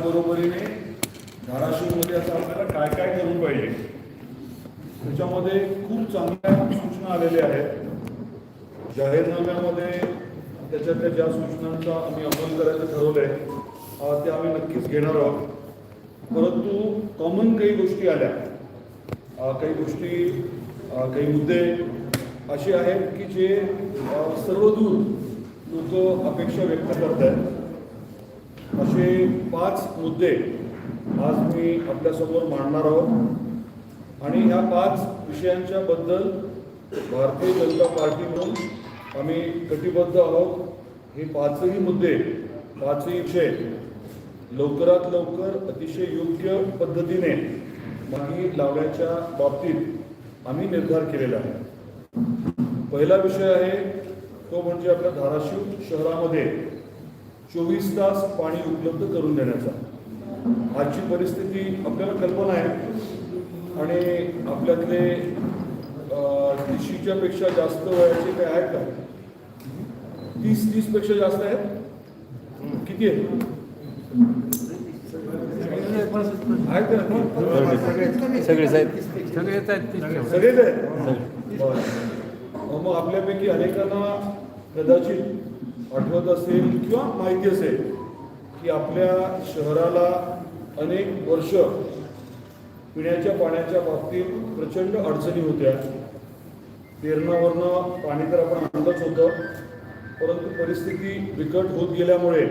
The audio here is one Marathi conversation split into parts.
त्याचबरोबरीने धाराशिवमध्ये आता आपल्याला काय काय करून पाहिजे त्याच्यामध्ये खूप चांगल्या सूचना आलेल्या आहेत. जाहीरनाम्यामध्ये त्याच्यातल्या ज्या सूचनांचा आम्ही अंमल करायचं ठरवलं आहे त्या आम्ही नक्कीच घेणार आहोत. परंतु कॉमन काही गोष्टी आल्या. काही गोष्टी काही मुद्दे असे आहेत की जे सर्वदूर लोक अपेक्षा व्यक्त करत आहेत असे पाच मुद्दे आज मी आपल्यासमोर मांडणार आहोत. आणि ह्या पाच विषयांच्या बद्दल भारतीय जनता पार्टी म्हणून आम्ही कटिबद्ध आहोत. हे पाचही मुद्दे पाचही विषय लवकरात लवकर अतिशय योग्य पद्धतीने मागे लावण्याच्या बाबतीत आम्ही निर्धार केलेला आहे. पहिला विषय आहे तो म्हणजे आपल्या धाराशिव शहरामध्ये चोवीस तास पाणी उपलब्ध करून देण्याचा. आजची परिस्थिती आपल्याला कल्पना आहे. आणि आपल्यातले तीसशेच्या पेक्षा जास्त वयाचे काय आहेत का? तीस तीसपेक्षा जास्त आहेत? किती आहेत? आहेत? सगळेच आहेत. सगळेच आहेत. सगळेच मग आपल्यापैकी अनेकांना कदाचित आठवत असेल किंवा माहिती असेल की आपल्या शहराला अनेक वर्ष पिण्याच्या पाण्याच्या बाबतीत प्रचंड अडचणी होत्या. पेरणावरनं पाणी तर आपण आणलंच होतं परंतु परिस्थिती बिकट होत गेल्यामुळे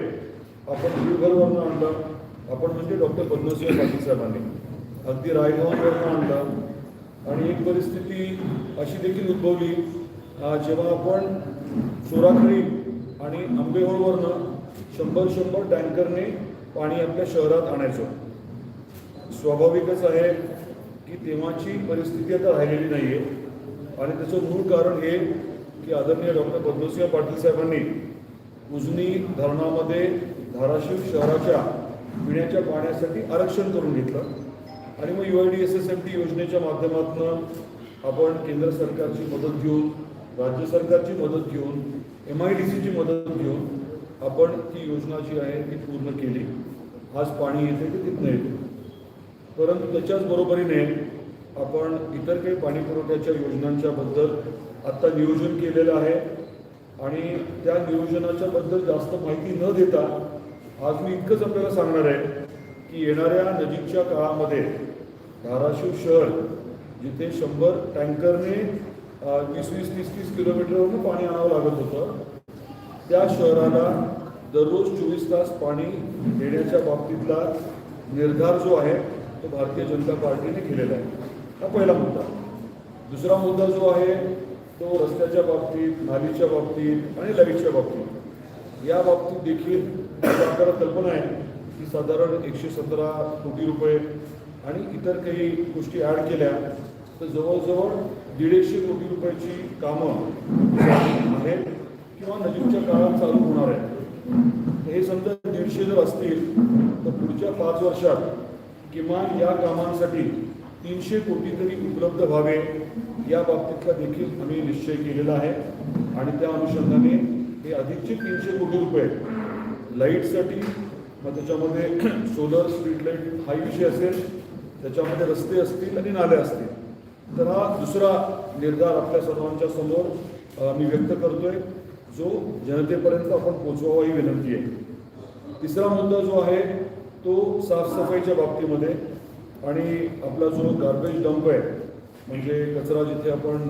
आपण गुलघरवरनं आणलं. आपण म्हणजे डॉक्टर पद्मसिंह पाटील साहेबांनी. अगदी रायगाववरनं आणलं. आणि एक परिस्थिती अशी देखील उद्भवली जेव्हा आपण चोराखडी आणि आंबेहोळवरनं शंभर शंभर टँकरने पाणी आपल्या शहरात आणायचो. स्वाभाविकच आहे की तेव्हाची परिस्थिती आता राहिलेली नाही आहे आणि त्याचं मूळ कारण हे की आदरणीय डॉक्टर पद्मसिंह पाटील साहेबांनी उजनी धरणामध्ये धाराशिव शहराच्या पिण्याच्या पाण्यासाठी आरक्षण करून घेतलं. आणि मग U I D S S M T योजनेच्या माध्यमातून आपण केंद्र सरकारची मदत घेऊन राज्य सरकारची मदत घेऊन एम आय डी सीची मदत घेऊन आपण ती योजना जी आहे ती पूर्ण केली. आज पाणी येते ते तिथनं येते. परंतु त्याच्याच बरोबरीने आपण इतर काही पाणी पुरवठ्याच्या योजनांच्याबद्दल आत्ता नियोजन केलेलं आहे. आणि त्या नियोजनाच्याबद्दल जास्त माहिती न देता आज मी इतकंच आपल्याला सांगणार आहे की येणाऱ्या नजीकच्या काळामध्ये धाराशिव शहर जिथे शंभर टँकरने वीस वीस तीस तीस किलोमीटरवरून पाणी आणावं लागत होतं. त्या शहराला दररोज चोवीस तास पाणी देण्याच्या बाबतीतला निर्धार जो आहे तो भारतीय जनता पार्टीने केलेला आहे. हा पहिला मुद्दा. दुसरा मुद्दा जो आहे तो रस्त्याच्या बाबतीत नालीच्या बाबतीत आणि लाईटच्या बाबतीत. या बाबतीत देखील आता आपल्याला कल्पना आहे की साधारण एकशे सतरा कोटी रुपये आणि इतर काही गोष्टी ॲड केल्या तर जवळजवळ दीडशे कोटी रुपयाची कामं आहेत किंवा नजीकच्या काळात चालू होणार आहे हे समजा दीडशे जर असतील तर पुढच्या पाच वर्षात किमान या कामांसाठी तीनशे कोटी तरी उपलब्ध व्हावे या बाबतीतला देखील आम्ही निश्चय केलेला आहे. आणि त्या अनुषंगाने हे अधिकचे तीनशे कोटी रुपये लाईटसाठी मग त्याच्यामध्ये सोलर स्ट्रीट लाइट हा विषय असेल त्याच्यामध्ये रस्ते असतील आणि नाले असतील. तर हा दुसरा निर्धार आपल्या सर्वांच्या समोर मी व्यक्त करतोय जो जनतेपर्यंत आपण पोचवावा ही विनंती आहे. तिसरा मुद्दा जो आहे तो साफसफाईच्या बाबतीमध्ये आणि आपला जो गार्बेज डंप आहे म्हणजे कचरा जिथे आपण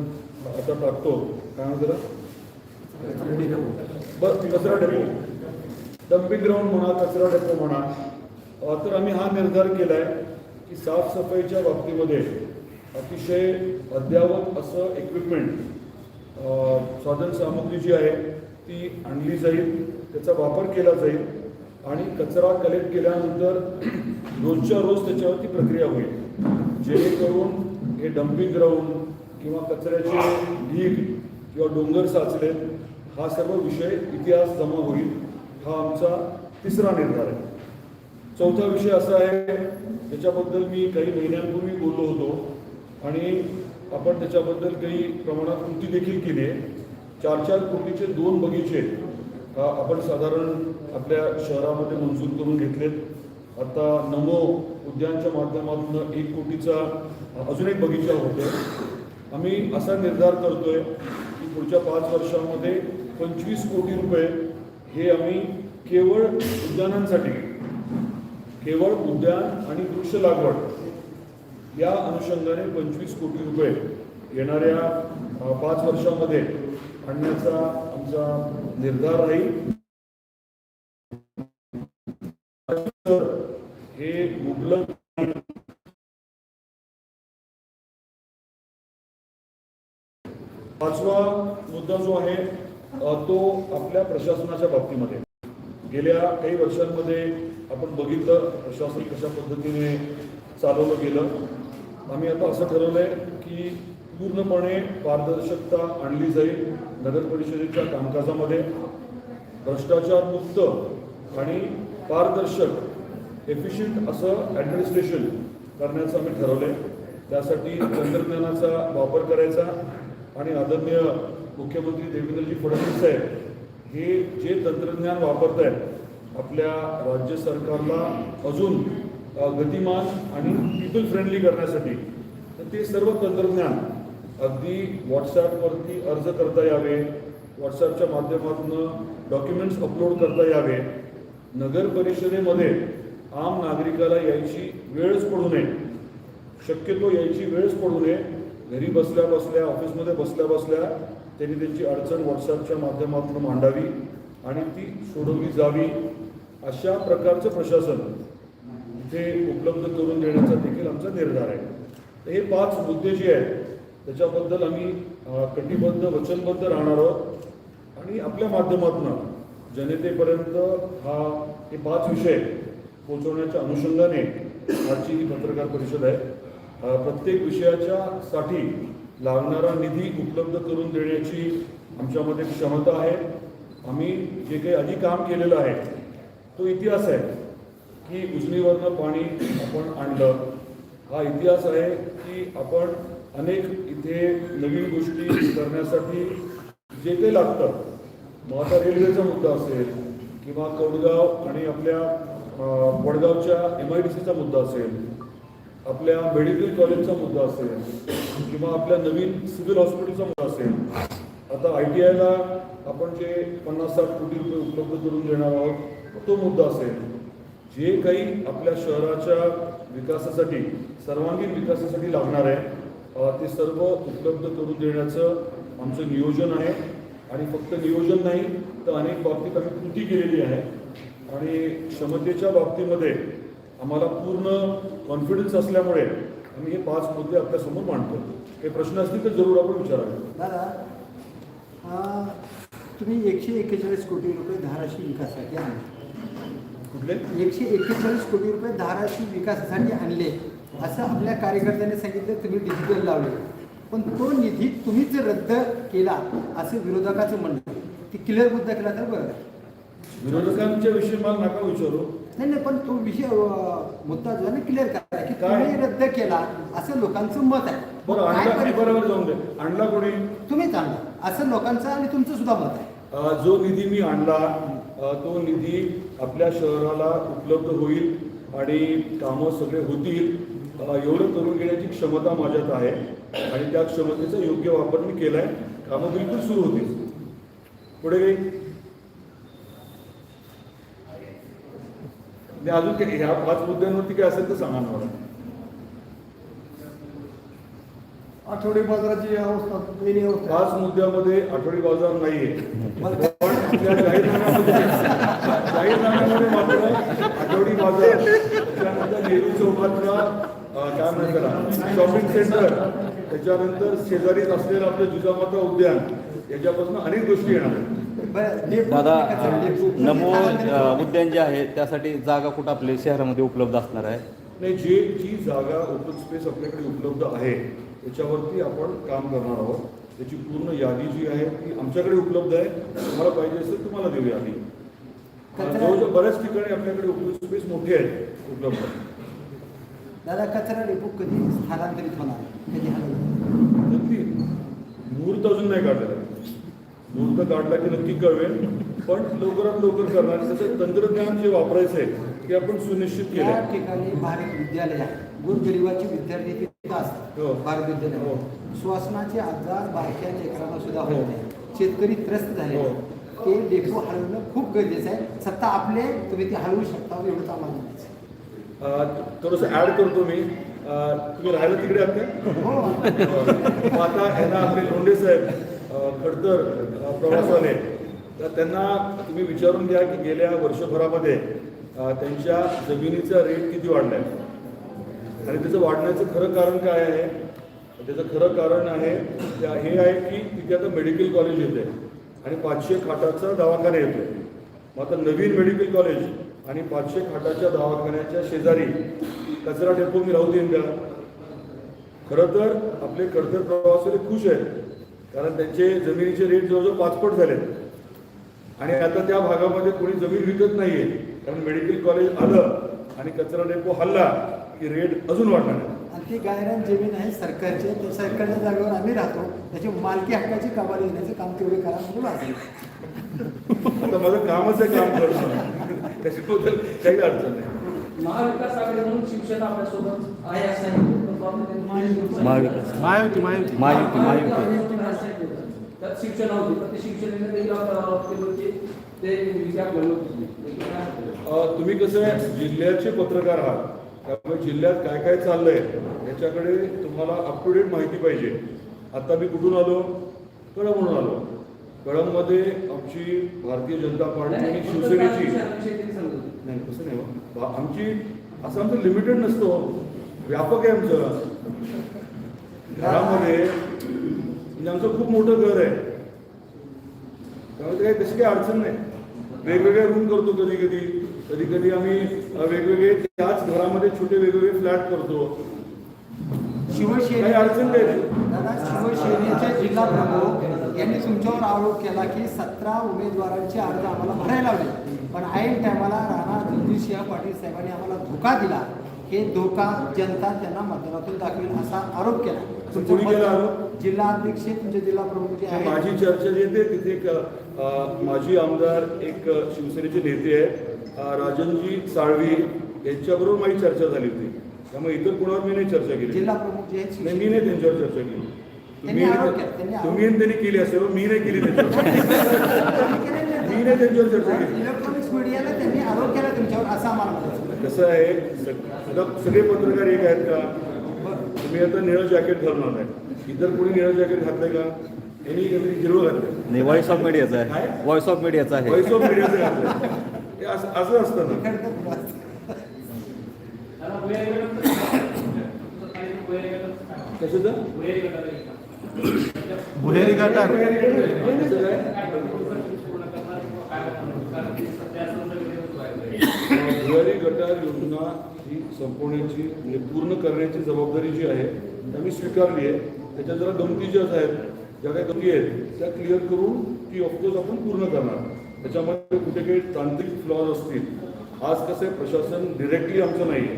आता टाकतो काय म्हणतात बस कचरा डेपो डम्पिंग ग्राउंड म्हणा कचरा डेपो म्हणा तर आम्ही हा निर्धार केला आहे की साफसफाईच्या बाबतीमध्ये अतिशय अद्यावत असं इक्विपमेंट साधन सामग्री जी आहे ती आणली जाईल त्याचा वापर केला जाईल आणि कचरा कलेक्ट केल्यानंतर रोजच्या रोज त्याच्यावरती प्रक्रिया होईल. जेणेकरून हे डम्पिंग ग्राउंड किंवा कचऱ्याचे ढीग किंवा डोंगर साचलेत हा सर्व विषय इतिहास जमा होईल हा आमचा तिसरा निर्धार आहे. चौथा विषय असा आहे ज्याच्याबद्दल मी काही महिन्यांपूर्वी बोललो होतो आणि आपण त्याच्याबद्दल काही प्रमाणात कृती देखील केली आहे. चार चार कोटीचे दोन बगीचे आपण साधारण आपल्या शहरामध्ये मंजूर करून घेतलेत. आता नमो उद्यानच्या माध्यमातून एक कोटीचा अजून एक बगीचा होतो आम्ही असा निर्धार करतोय की पुढच्या पाच वर्षामध्ये पंचवीस कोटी रुपये हे आम्ही केवळ उद्यानांसाठी केवळ उद्यान आणि वृक्ष लागवड या अनुषंगाने पंचवीस कोटी रुपये येणाऱ्या पाच वर्षामध्ये आणण्याचा आमचा निर्धार राहील. हे मुबलक पाचवा मुद्दा जो आहे तो आपल्या प्रशासनाच्या बाबतीमध्ये. गेल्या काही वर्षांमध्ये आपण बघितलं प्रशासन कशा पद्धतीने चालवलं गेलं. आम्ही आता असं ठरवलं आहे की पूर्णपणे पारदर्शकता आणली जाईल नगर परिषदेच्या कामकाजामध्ये. भ्रष्टाचार मुक्त आणि पारदर्शक एफिशियंट असं ॲडमिनिस्ट्रेशन करण्याचं आम्ही ठरवलंय. त्यासाठी तंत्रज्ञानाचा वापर करायचा आणि आदरणीय मुख्यमंत्री देवेंद्रजी फडणवीस साहेब हे जे तंत्रज्ञान वापरत आहेत आपल्या राज्य सरकारला अजून गतिमान आणि पीपल फ्रेंडली करण्यासाठी. तर ते सर्व तंत्रज्ञान अगदी व्हॉट्सॲपवरती अर्ज करता यावे व्हॉट्सॲपच्या माध्यमातून डॉक्युमेंट्स अपलोड करता यावे. नगर परिषदेमध्ये आम नागरिकाला यायची वेळच पडू नये. शक्यतो यायची वेळच पडू नये. घरी बसल्या बसल्या ऑफिसमध्ये बसल्या बसल्या त्यांनी त्यांची अडचण व्हॉट्सॲपच्या माध्यमातून मांडावी आणि ती सोडवली जावी. अशा प्रकारचं प्रशासन इथे उपलब्ध करून देण्याचा देखील आमचा निर्धार आहे. तर हे पाच मुद्दे जे आहेत त्याच्याबद्दल आम्ही कटिबद्ध वचनबद्ध राहणार आहोत. आणि आपल्या माध्यमातून जनतेपर्यंत हा हे पाच विषय पोहोचवण्याच्या अनुषंगाने आजची ही पत्रकार परिषद आहे. प्रत्येक विषयाच्या साठी लागणारा निधी उपलब्ध करून देण्याची आमच्यामध्ये क्षमता आहे. आम्ही जे काही आधी काम केलेलं आहे तो इतिहास आहे. की उजनीवरनं पाणी आपण आणलं. हा इतिहास आहे की आपण अनेक इथे नवीन गोष्टी करण्यासाठी जे काही लागतं मग आता रेल्वेचा मुद्दा असेल किंवा कौडगाव आणि आपल्या वडगावच्या एम आय डी सीचा मुद्दा असेल आपल्या मेडिकल कॉलेजचा मुद्दा असेल किंवा आपल्या नवीन सिव्हिल हॉस्पिटलचा मुद्दा असेल. आता आय टी आयला आपण जे पन्नास साठ कोटी रुपये उपलब्ध करून देणार आहोत तो मुद्दा असेल. जे काही आपल्या शहराच्या विकासासाठी सर्वांगीण विकासासाठी लागणार आहे ते सर्व उपलब्ध करून देण्याचं आमचं नियोजन आहे. आणि फक्त नियोजन नाही तर अनेक बाबतीत आम्ही कृती केलेली आहे. आणि क्षमतेच्या बाबतीमध्ये आम्हाला पूर्ण कॉन्फिडन्स असल्यामुळे आम्ही हे पाच मुद्दे आपल्यासमोर मांडतो. हे प्रश्न असतील तर जरूर आपण विचारावे. दादा तुम्ही एकशे एक्केचाळीस कोटी रुपये धाराशिव विकासासाठी आणले. कुठले? एकशे एक्केचाळीस कोटी रुपये धाराशिव विकासासाठी आणले. असं आपल्या कार्यकर्त्यांनी सांगितलं तुम्ही डिजिटल लावले. पण तो निधी तुम्हीच रद्द केला असं विरोधकाचं म्हणणं. ती क्लिअर मुद्दा केला तर बरं. विरोधकांच्या विषयी मला नका विचारू. नाही नाही पण तो विषय मुद्दा जो आहे ना क्लिअर करा की? तुम्ही रद्द केला असं लोकांचं मत आहे? बरोबर जाऊन दे. आणला कोणी? तुम्हीच आणला. असं लोकांचं आणि तुमचं सुद्धा मत आहे. जो निधी मी आणला तो निधी आपल्या शहराला उपलब्ध होईल आणि कामं सगळे होतील. एवढं करून घेण्याची क्षमता माझ्यात आहे आणि त्या क्षमतेचा योग्य वापर मी केलाय. कामं बिलकुल सुरू होतील. पुढे अजून काही ह्या पाच मुद्द्यांवरती काय असेल तर सांगा मला. आठवडी बाजाराची अवस्था पाच मुद्द्यामध्ये आठवडी बाजार नाहीये. जाहीरनाम्यामध्ये मात्र आठवडी बाजार त्याच्यानंतर नेहरू चौकातला काय म्हणतात शॉपिंग सेंटर त्याच्यानंतर शेजारीच असलेलं आपलं जिजामाता उद्यान याच्यापासून अनेक गोष्टी येणार दादा. नमो. उद्यान जे आहे त्यासाठी जागा कुठं आपल्या शहरामध्ये उपलब्ध असणार आहे नाही जे जी जागा ओपन स्पेस आपल्याकडे उपलब्ध आहे त्याच्यावरती आपण काम करणार आहोत त्याची पूर्ण यादी जी आहे ती आमच्याकडे उपलब्ध आहे. तुम्हाला पाहिजे असेल तुम्हाला देऊ यादी. कचरा- जवळजवळ बऱ्याच ठिकाणी आपल्याकडे ओपन स्पेस मोठे आहेत उपलब्ध दादा कचरा डेपो कधी स्थलांतरित होणार? कधी नक्की. मुहूर्त अजून नाही काढलेला. आहे. मुहूर्त काढला की नक्की कळवेल. पण लवकरात लवकर करणार. तसं तंत्रज्ञान जे वापरायचं आहे ते आपण सुनिश्चित केलं ठिकाणी भारत विद्यालय आहे. गोरगरिबाचे विद्यार्थी हो. भारत हो. विद्यालय श्वासनाचे आजार बारक्या लेकरांना सुद्धा हो. होत नाही शेतकरी त्रस्त झाले हो. ते डेपो हलवणं खूप गरजेचं आहे सत्ता आपले तुम्ही ते हलवू शकता एवढंच आम्हाला म्हणायचं आहे. अं, थोडंसं ऍड करतो मी अं, तुम्ही राहायला तिकडे आहात का हो मग आता यांना आपले लोंढे साहेब अ, खडतर अ, प्रवासाने तर त्यांना तुम्ही विचारून घ्या की गेल्या वर्षभरामध्ये अ, त्यांच्या जमिनीचा रेट किती वाढला आहे आणि त्याचं वाढण्याचं खरं कारण काय आहे? त्याचं खरं कारण आहे त्या- हे आहे की तिथे आता मेडिकल कॉलेज येते आणि पाचशे खाटाचा दवाखाना येतो मग आता नवीन मेडिकल कॉलेज आणि पाचशे खाटाच्या दवाखान्याच्या शेजारी कचरा डेपो मी राहू देईन का? खरं तर आपले कर्तव्य प्रवासी खुश आहेत. कारण त्यांचे जमिनीचे रेट जवळजवळ पाचपट झालेत. आणि आता त्या भागामध्ये कोणी जमीन विकत नाहीये. कारण मेडिकल कॉलेज आलं आणि कचरा डेपो हल्ला की रेट अजून वाढणार आहे. आणि ती गायरान जमीन आहे सरकारची त्या सरकारच्या जागेवर आम्ही राहतो. त्याची मालकी हक्काची कमाल येण्याचं काम तेवढे करा म्हणजे वाचेल आता माझं कामच आहे काम करणं. त्याच्याबद्दल काही अडचण नाही. महाविकास आघाडी म्हणून शिवसेना आपल्यासोबत आहे असं महाविकास. महायुती महायुती. महायुती महायुती त्यात होती पण ते ते तुम्ही कसं जिल्ह्याचे पत्रकार आहात त्यामुळे जिल्ह्यात काय काय चाललंय याच्याकडे तुम्हाला अप टू डेट माहिती पाहिजे. आता मी कुठून आलो? कळंबहून आलो. कळंबमध्ये आमची भारतीय जनता पार्टी आणि शिवसेनेची. नाही तसं नाही हो. आमची असं आमचं लिमिटेड नसतो व्यापक आहे आमचं. घरामध्ये म्हणजे आमचं खूप मोठं घर आहे. त्यामुळे काही तशी काही अडचण नाही. वेगवेगळे रूम करतो कधी कधी कधी कधी आम्ही वेगवेगळे त्याच घरामध्ये छोटे वेगवेगळे फ्लॅट करतो. शिवसेने अडचण नाही. दादा शिवसेनेचे जिल्हा प्रमुख यांनी तुमच्यावर आरोप केला की सतरा उमेदवारांचे अर्ज आम्हाला भरायला लावले पण ऐन टायमाला राणा जगदीशसिंह पाटील साहेबांनी आम्हाला धोका दिला. हे धोका जनता त्यांना मतदानातून दाखवेल असा आरोप केला? जिल्हा अध्यक्ष तुमचे जिल्हा प्रमुख माझी चर्चा जी येते तिथे एक माजी आमदार एक शिवसेनेचे नेते आहेत. राजनजी साळवी यांच्याबरोबर माझी चर्चा झाली होती. त्यामुळे इतर कोणावर मी नाही चर्चा केली. जिल्हा प्रमुख जे आहेत नाही मी नाही त्यांच्यावर चर्चा केली. त्यांनी आरोप केला, त्यांनी आरोप- तुम्ही आणि त्यांनी केली असेल मी नाही केली त्यांच्यावर मी नाही त्यांच्यावर चर्चा केली. इलेक्ट्रॉनिक्स मीडियाला त्यांनी आरोप केला तुमच्यावर असं आम्हाला म्हणायचं कसं आहे सग- सग- सगळे पत्रकार एक आहेत का? तुम्ही आता निळं जॅकेट घालून आलाय इतर कोणी निळं जॅकेट घातलंय का? यांनी काहीतरी हिरवं घातलंय. नाही व्हॉइस ऑफ मीडियाचा काय? आहे व्हॉइस ऑफ मीडियाचा आहे. व्हॉइस ऑफ मीडियाचं घातलंय. हे असं असं असतं ना? कशाचं वैर गटाचं काय? भुयारी गटार कसं काय? काय पूर्ण करणार किंवा काय करणार? कारण ते सध्या संदर्भ आहे. भुयारी गटार योजना ही संपवण्याची म्हणजे पूर्ण करण्याची जबाबदारी जी आहे ती आम्ही स्वीकारली आहे त्याच्या जरा गमती ज्या आहेत ज्या काही गमती आहेत त्या क्लिअर करून ती ऑफकोर्स आपण पूर्ण करणार त्याच्यामध्ये कुठे काही तांत्रिक फ्लॉज असतील आज कसं आहे प्रशासन डिरेक्टली आमचं नाही आहे.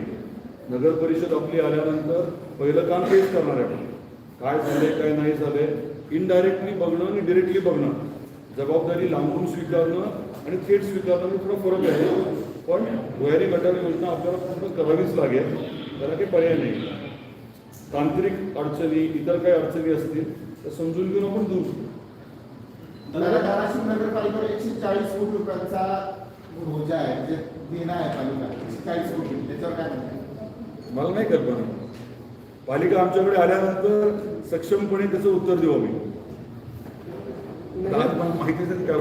नगर परिषद आपली आल्यानंतर पहिलं काम तेच करणार आहे. काय झालंय काय नाही झालंय इनडायरेक्टली बघणं आणि डिरेक्टली बघणं. जबाबदारी लांबून स्वीकारणं आणि थेट स्वीकारणं थोडा फरक आहे. पण भुयारी गटार योजना आपल्याला पूर्ण करावीच लागेल. त्याला काही पर्याय नाही. तांत्रिक अडचणी इतर काही अडचणी असतील तर समजून घेऊन आपण दूर. धाराशिव नगरपालिकेवर एकशे चाळीस कोटी रुपयांचा रोजा आहे म्हणजे देणं आहे पालिका एकशे चाळीस कोटी. त्याच्यावर काय म्हणताय मला नाही कल्पना पालिका आमच्याकडे आल्यानंतर सक्षमपणे त्याचं उत्तर देऊ आम्ही. आज मला माहिती असेल काय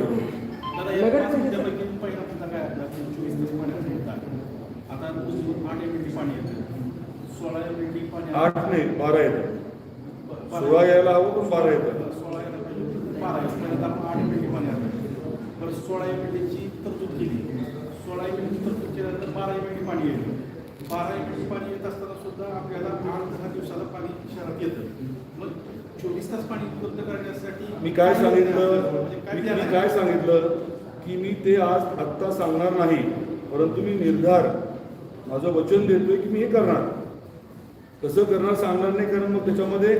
दुसरी आठ एमएलडी पाणी येतं. सोळा एमएलडी पाणी आठ नाही बारा येतं. बरं, सोळा यायला हवं पण बारा येतं. सोळा यायला पाहिजे बारा येतं पहिल्यांदा आपण आठ पाणी आलं बरं सोळा एमएलडीची तरतूद केली. सोळा एमएलडी तरतूद केल्यानंतर बारा एमएलडी पाणी येतं बारा एमएलडी पाणी येत असताना सुद्धा आपल्याला आठ दहा दिवसाला पाणी शहरात येतं. मग चोवीस तास पाणी उपलब्ध करण्यासाठी मी काय सांगितलं? म्हणजे काय सांगितलं? की मी ते आज आत्ता सांगणार नाही. परंतु मी निर्धार माझं वचन देतोय की मी हे करणार. कसं करणार सांगणार नाही कारण मग त्याच्यामध्ये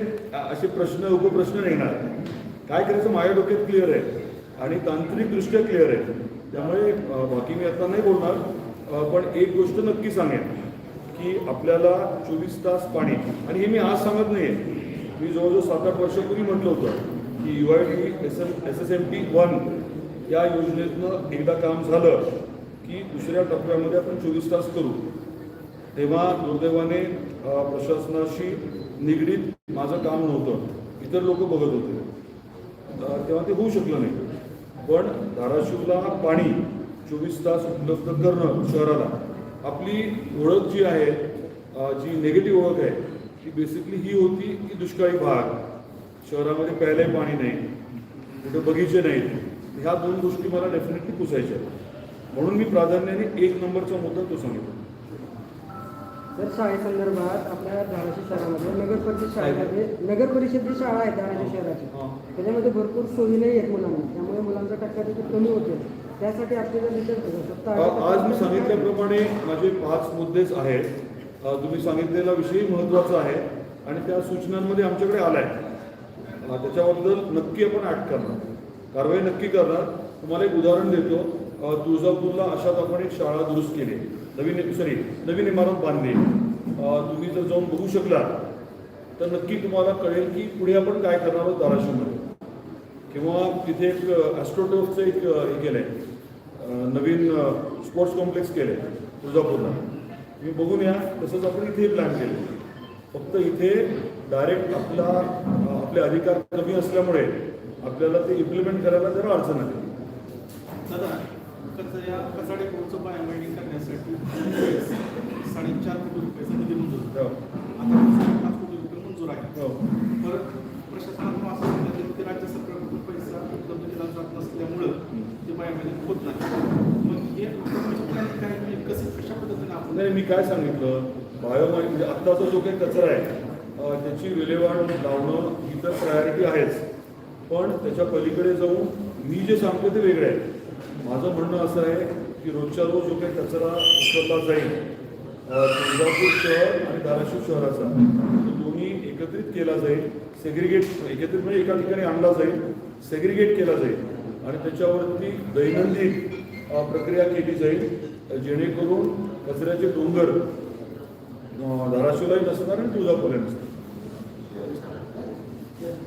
असे प्रश्न उपप्रश्न येणार. काय करायचं माझ्या डोक्यात क्लिअर आहे. आणि तांत्रिकदृष्ट्या क्लिअर आहे. त्यामुळे बाकी मी आता नाही बोलणार. पण एक गोष्ट नक्की सांगेन की आपल्याला चोवीस तास पाणी आणि हे मी आज सांगत नाही मी जवळजवळ सात आठ वर्षापूर्वी म्हटलं होतं की U I T S M S S M T one या योजनेतनं एकदा काम झालं की दुसऱ्या टप्प्यामध्ये आपण चोवीस तास करू. तेव्हा दुर्दैवाने प्रशासनाशी निगडीत माझं काम नव्हतं. इतर लोक बघत होते. तेव्हा ते होऊ शकलं नाही. पण धाराशिवला पाणी चोवीस तास उपलब्ध करणं शहराला आपली ओळख जी आहे जी निगेटिव्ह ओळख आहे ती बेसिकली ही होती की दुष्काळी भाग. शहरामध्ये प्यायलाही पाणी नाही कुठे बगीचे नाहीत. ह्या दोन गोष्टी मला डेफिनेटली पुसायच्या म्हणून मी प्राधान्याने एक नंबरचा मुद्दा तो सांगितला. तर शाळेसंदर्भात आपल्या धाराशिव शहरामध्ये नगर परिषद शाळेमध्ये नगर परिषद जी शाळा आहे धाराशिव शहराची. त्याच्यामध्ये भरपूर सोयी नाही आहेत मुलांना. त्यामुळे मुलांचा टक्का तिथे कमी होते त्यासाठी आपल्याला रिटर्न अ, आज मी सांगितल्याप्रमाणे माझे पाच मुद्देच आहेत. तुम्ही सांगितलेला विषय महत्त्वाचा आहे आणि त्या सूचनांमध्ये आमच्याकडे आलाय. त्याच्याबद्दल नक्की आपण ॲक्ट करणार. कारवाई नक्की करणार. तुम्हाला एक उदाहरण देतो. तुळजापूरला अशात आपण एक शाळा दुरुस्त केली. नवीन सॉरी नवीन इमारत बांधली तुम्ही जर जाऊन बघू शकला तर नक्की तुम्हाला कळेल की पुढे आपण काय करणार आहोत धाराशिवमध्ये. किंवा तिथे एक ॲस्ट्रोटर्फचं एक हे केलं आहे नवीन स्पोर्ट्स कॉम्प्लेक्स केलं आहे तुळजापूरला. तुम्ही बघून या तसंच आपण इथे प्लॅन केलं फक्त इथे डायरेक्ट आपला आपले अधिकार कमी असल्यामुळे आपल्याला ते इम्प्लिमेंट करायला जरा अडचण आली. दादा कचऱ्या बायोमेडिंग करण्यासाठी साडेचार कोटी रुपयाचा निधी मंजूर हो. आता कोटी रुपये मंजूर आहे हो. असं सांगितलं गेलं की राज्य सरकारकडून पैसा उपलब्ध केला जात नसल्यामुळं ते बायोमेडिंग होत नाही. मग हे काय कसं कशा पद्धतीने आपण नाही मी काय सांगितलं? बायोमाई म्हणजे आत्ताचा जो काही कचरा आहे त्याची विल्हेवाट लावणं ही तर प्रायोरिटी आहेच. पण त्याच्या पलीकडे जाऊन मी जे सांगतो ते वेगळं आहे. माझं म्हणणं असं आहे की रोजच्या रोज जो काही कचरा उचलला जाईल. तुळजापूर शहर आणि धाराशिव शहराचा. तो दोन्ही एकत्रित केला जाईल. सेग्रिगेट एकत्रित म्हणजे एका ठिकाणी आणला जाईल. सेग्रिगेट केला जाईल. आणि त्याच्यावरती दैनंदिन प्रक्रिया केली जाईल. जेणेकरून कचऱ्याचे डोंगर धाराशिवलाही नसणार आणि तुळजापूरलाही नसणार.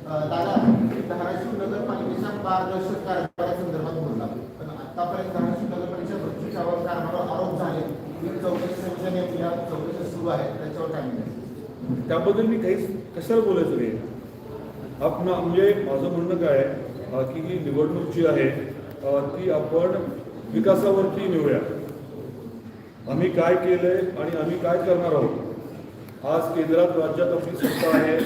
दादा धाराशिव नगरपालिकेचा पारदर्शक कारभारासंदर्भात बोलला पण आतापर्यंत धाराशिव नगर परिषद भ्रष्टाचारावर कारभारावर आरोप झाले ही चौकशी समिती नेमल्या चौकशी सुरू आहे त्याच्यावर काय नाही त्याबद्दल मी काहीच कशाला बोलायचं नाही आपण म्हणजे माझं म्हणणं काय आहे, की ही निवडणूक जी आहे ती आपण विकासावरती नेऊया. आम्ही काय केलंय आणि आम्ही काय करणार आहोत? आज केंद्रात राज्यात आपली सत्ता आहे.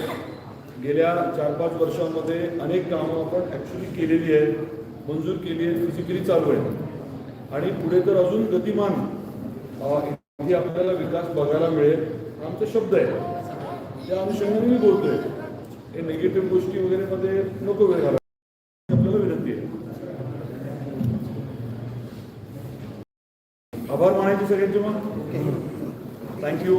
गेल्या चार पाच वर्षामध्ये अनेक कामं आपण ॲक्च्युली केलेली आहेत मंजूर केली आहेत फिजिकली चालू आहे आणि पुढे तर अजून गतिमान इथे आपल्याला विकास बघायला मिळेल. आमचे आमचा शब्द आहे. त्या अनुषंगाने मी बोलतोय. हे निगेटिव्ह गोष्टी वगैरे मध्ये नको वेळ घाला आपल्याला विनंती आहे. आभार मानायचे सगळ्यांचे मग. थँक्यू